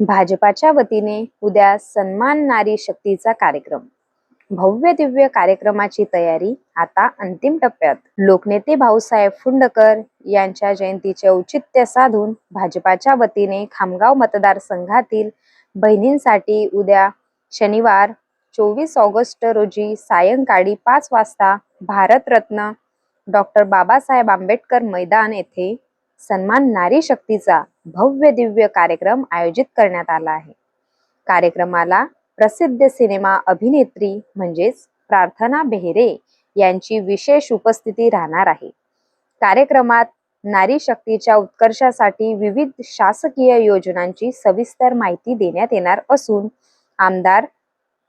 भाजपाच्या वतीने उद्या सन्मान नारी शक्तीचा कार्यक्रम. भव्य दिव्य कार्यक्रमाची तयारी आता अंतिम टप्प्यात. लोकनेते भाऊसाहेब फुंडकर यांच्या जयंतीचे औचित्य साधून भाजपाच्या वतीने खामगाव मतदारसंघातील बहिणींसाठी उद्या शनिवार चोवीस ऑगस्ट रोजी सायंकाळी पाच वाजता भारतरत्न डॉक्टर बाबासाहेब आंबेडकर मैदान येथे सन्मान नारी शक्तीचा भव्य दिव्य कार्यक्रम आयोजित करण्यात आला आहे. कार्यक्रमाला प्रसिद्ध सिनेमा अभिनेत्री म्हणजेच प्रार्थना बेहरे यांची विशेष उपस्थिती राहणार आहे. कार्यक्रमात नारी शक्तीच्या उत्कर्षासाठी विविध शासकीय योजनांची सविस्तर माहिती देण्यात येणार असून आमदार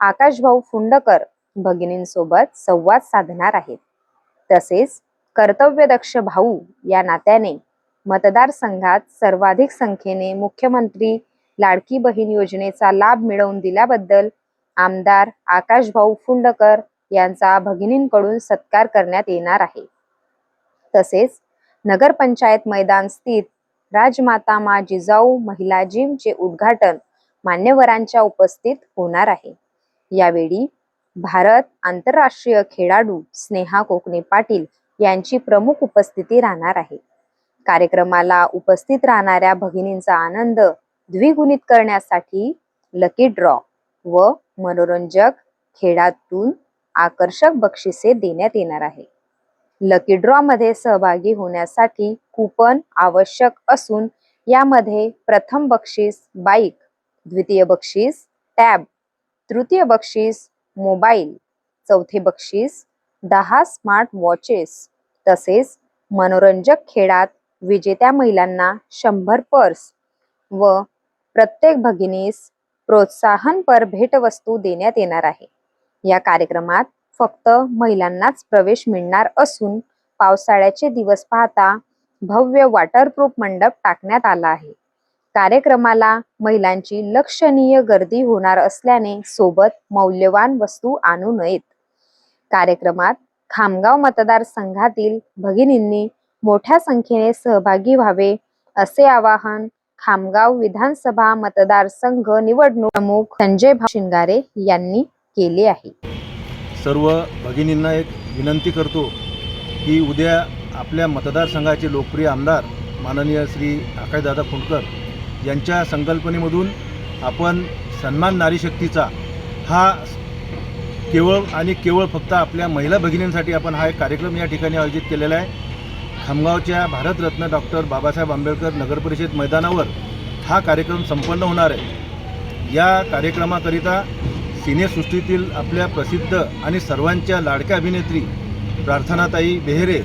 आकाशभाऊ फुंडकर भगिनींसोबत संवाद साधणार आहेत. तसेच कर्तव्यदक्ष भाऊ या नात्याने मतदारसंघात सर्वाधिक संख्येने मुख्यमंत्री लाडकी बहीण योजनेचा लाभ मिळवून दिल्याबद्दल आमदार आकाशभाऊ फुंडकर यांचा भगिनींकडून सत्कार करण्यात येणार आहे. तसेच नगरपंचायत मैदान स्थित राजमाता मा जिजाऊ महिला जिमचे उद्घाटन मान्यवरांच्या उपस्थित होणार आहे. यावेळी भारत आंतरराष्ट्रीय खेळाडू स्नेहा कोकणे पाटील यांची प्रमुख उपस्थिती राहणार आहे. कार्यक्रमाला उपस्थित राहणाऱ्या भगिनींचा आनंद द्विगुणित करण्यासाठी लकी ड्रॉ व मनोरंजक खेळातून आकर्षक बक्षिसे देण्यात येणार आहे. लकी ड्रॉ मध्ये सहभागी होण्यासाठी कुपन आवश्यक असून यामध्ये प्रथम बक्षीस बाईक द्वितीय बक्षीस टॅब तृतीय बक्षीस मोबाईल चौथे बक्षीस दहा स्मार्ट वॉचेस तसेच मनोरंजक खेळात विजेत्या महिलांना शंभर पर्स व प्रत्येक भगिनीस प्रोत्साहनपर भेटवस्तू देण्यात येणार आहे. या कार्यक्रमात फक्त महिलांनाच प्रवेश मिळणार असून पावसाळ्याचे दिवस पाहता भव्य वॉटरप्रूफ मंडप टाकण्यात आला आहे. कार्यक्रमाला महिलांची लक्षणीय गर्दी होणार असल्याने सोबत मौल्यवान वस्तू आणू नयेत. कार्यक्रमात खामगाव मतदारसंघातील भगिनींनी मोठ्या संख्येने सहभागी व्हावे असे आवाहन खामगाव विधानसभा मतदारसंघ निवडणूक प्रमुख संजय शिंगारे यांनी केले आहे. सर्व भगिनींना एक विनंती करतो की उद्या आपल्या मतदारसंघाचे लोकप्रिय आमदार माननीय श्री आकाशदादा फुंडकर यांच्या संकल्पनेमधून आपण सन्मान नारी शक्तीचा हा केवळ आणि केवळ फक्त आपल्या महिला भगिनींसाठी आपण हा एक कार्यक्रम या ठिकाणी आयोजित केलेला आहे. खामगावच्या भारतरत्न डॉक्टर बाबासाहेब आंबेडकर नगरपरिषद मैदानावर हा कार्यक्रम संपन्न होणार आहे. या कार्यक्रमाकरिता सिनेसृष्टीतील आपल्या प्रसिद्ध आणि सर्वांच्या लाडक्या अभिनेत्री प्रार्थनाताई बेहेरे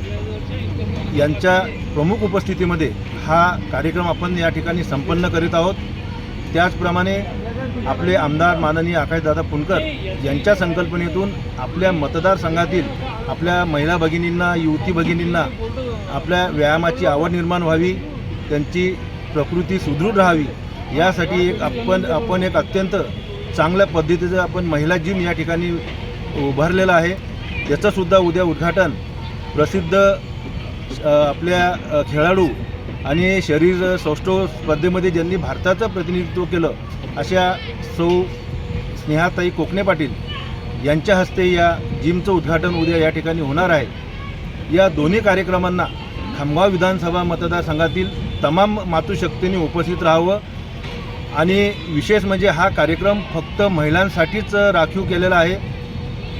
यांच्या प्रमुख उपस्थितीमध्ये हा कार्यक्रम आपण या ठिकाणी संपन्न करीत आहोत. त्याचप्रमाणे आपले आमदार माननीय आकाशदादा पुणकर यांच्या संकल्पनेतून आपल्या मतदारसंघातील आपल्या महिला भगिनींना युवती भगिनींना आपल्या व्यायामाची आवड निर्माण व्हावी त्यांची प्रकृती सुदृढ राहावी यासाठी एक आपण आपण एक अत्यंत चांगल्या पद्धतीचं आपण महिला जिम या ठिकाणी उभारलेलं आहे. याचंसुद्धा उद्या उद्घाटन प्रसिद्ध आपल्या खेळाडू आणि शरीर सौष्ठव स्पर्धेमध्ये ज्यांनी भारताचं प्रतिनिधित्व केलं अशा सौ स्नेहाताई कोकणे पाटील यांच्या हस्ते या जिमचं उद्घाटन उद्या या ठिकाणी होणार आहे. या दोन्ही कार्यक्रमांना खामगाव विधानसभा मतदारसंघातील तमाम मातृशक्तींनी उपस्थित राहावं. आणि विशेष म्हणजे हा कार्यक्रम फक्त महिलांसाठीच राखीव केलेला आहे.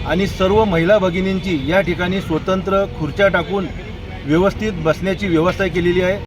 आणि सर्व महिला भगिनींची या ठिकाणी स्वतंत्र खुर्च्या टाकून व्यवस्थित बसण्याची व्यवस्था केलेली आहे.